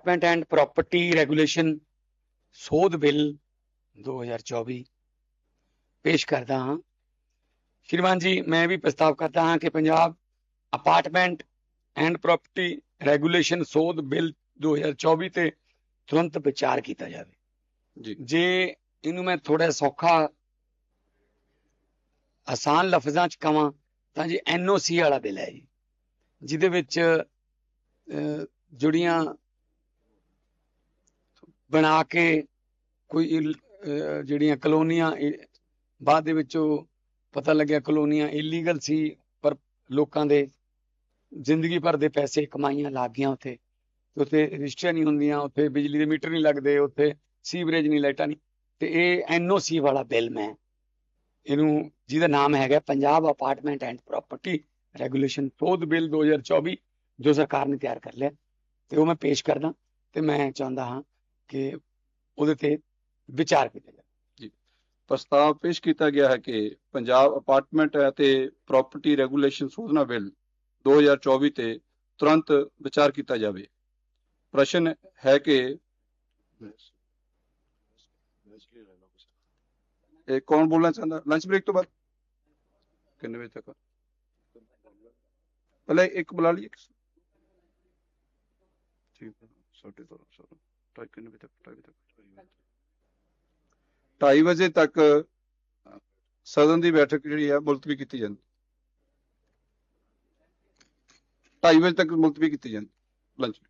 Development and property regulation ਸੋਧ bill 2024 ਪੇਸ਼ ਕਰਦਾ ਹਾਂ। ਸ਼੍ਰੀਮਾਨ ਜੀ ਮੈਂ ਵੀ ਪ੍ਰਸਤਾਵ ਕਰਦਾ ਹਾਂ ਕਿ Punjab apartment and property regulation ਸੋਧ ਬਿੱਲ 2024 ਤੇ ਤੁਰੰਤ ਵਿਚਾਰ ਕੀਤਾ ਜਾਵੇ। ਜੀ। ਜੇ ਇਹਨੂੰ ਮੈਂ ਥੋੜਾ ਸੌਖਾ ਆਸਾਨ ਲਫ਼ਜ਼ਾਂ ਚ ਕਵਾਂ ਤਾਂ ਜੀ ਐਨਓਸੀ ਵਾਲਾ ਬਿੱਲ ਹੈ ਜੀ ਜਿਹਦੇ ਵਿੱਚ ਅਹ, ਜਿਹੜੀਆਂ ਬਣਾ ਕੇ ਕੋਈ ਜਿਹੜੀਆਂ ਕਲੋਨੀਆਂ ਬਾਅਦ ਦੇ ਵਿੱਚ ਉਹ ਪਤਾ ਲੱਗਿਆ ਕਲੋਨੀਆਂ ਇਲੀਗਲ ਸੀ, ਪਰ ਲੋਕਾਂ ਦੇ ਜ਼ਿੰਦਗੀ ਭਰ ਦੇ ਪੈਸੇ ਕਮਾਈਆਂ ਲੱਗ ਗਈਆਂ ਉੱਥੇ। ਉੱਥੇ ਰਜਿਸਟਰੀਆਂ ਨਹੀਂ ਹੁੰਦੀਆਂ, ਉੱਥੇ ਬਿਜਲੀ ਦੇ ਮੀਟਰ ਨਹੀਂ ਲੱਗਦੇ, ਉੱਥੇ ਸੀਵਰੇਜ ਨਹੀਂ, ਲਾਈਟਾਂ ਨਹੀਂ। ਤੇ ਇਹ ਐਨਓਸੀ ਵਾਲਾ ਬਿੱਲ ਮੈਂ, ਇਹਨੂੰ, ਜਿਹਦਾ ਨਾਮ ਹੈਗਾ Punjab apartment and property regulation ਸੋਧ ਬਿੱਲ 2024 ਜੋ ਸਰਕਾਰ ਨੇ ਤਿਆਰ ਕਰ ਲਿਆ, ਤੇ ਉਹ ਮੈਂ ਪੇਸ਼ ਕਰਦਾ, ਤੇ ਮੈਂ ਚਾਹੁੰਦਾ ਹਾਂ ਕਿ ਉਹਦੇ ਤੇ ਵਿਚਾਰ ਕੀਤਾ ਜਾਵੇ ਜੀ। ਪ੍ਰਸਤਾਵ ਪੇਸ਼ ਕੀਤਾ ਗਿਆ ਹੈ ਕਿ ਪੰਜਾਬ ਅਪਾਰਟਮੈਂਟ ਅਤੇ ਪ੍ਰਾਪਰਟੀ ਰੈਗੂਲੇਸ਼ਨ ਸੋਧਨਾ ਬਿੱਲ 2024 ਤੇ ਤੁਰੰਤ ਵਿਚਾਰ ਕੀਤਾ ਜਾਵੇ। ਪ੍ਰਸ਼ਨ ਹੈ ਕਿ ਇਹ ਕੌਣ ਬੋਲਣਾ ਚਾਹੁੰਦਾ? ਲੰਚ ਬ੍ਰੇਕ ਤੋਂ ਬਾਅਦ। ਕਿੰਨੇ ਵਜੇ ਤੱਕ? ਪਹਿਲੇ ਇੱਕ ਬੁਲਾ ਲਈਏ। ਠੀਕ ਹੈ 12:30 ਸੌ 2:30 ਵਜੇ ਤੱਕ ਸਦਨ ਦੀ ਬੈਠਕ ਜਿਹੜੀ ਹੈ, ਮੁਲਤਵੀ ਕੀਤੀ ਜਾਂਦੀ। 2:30 ਵਜੇ ਤੱਕ ਮੁਲਤਵੀ ਕੀਤੀ ਜਾਂਦੀ ਲੰਚ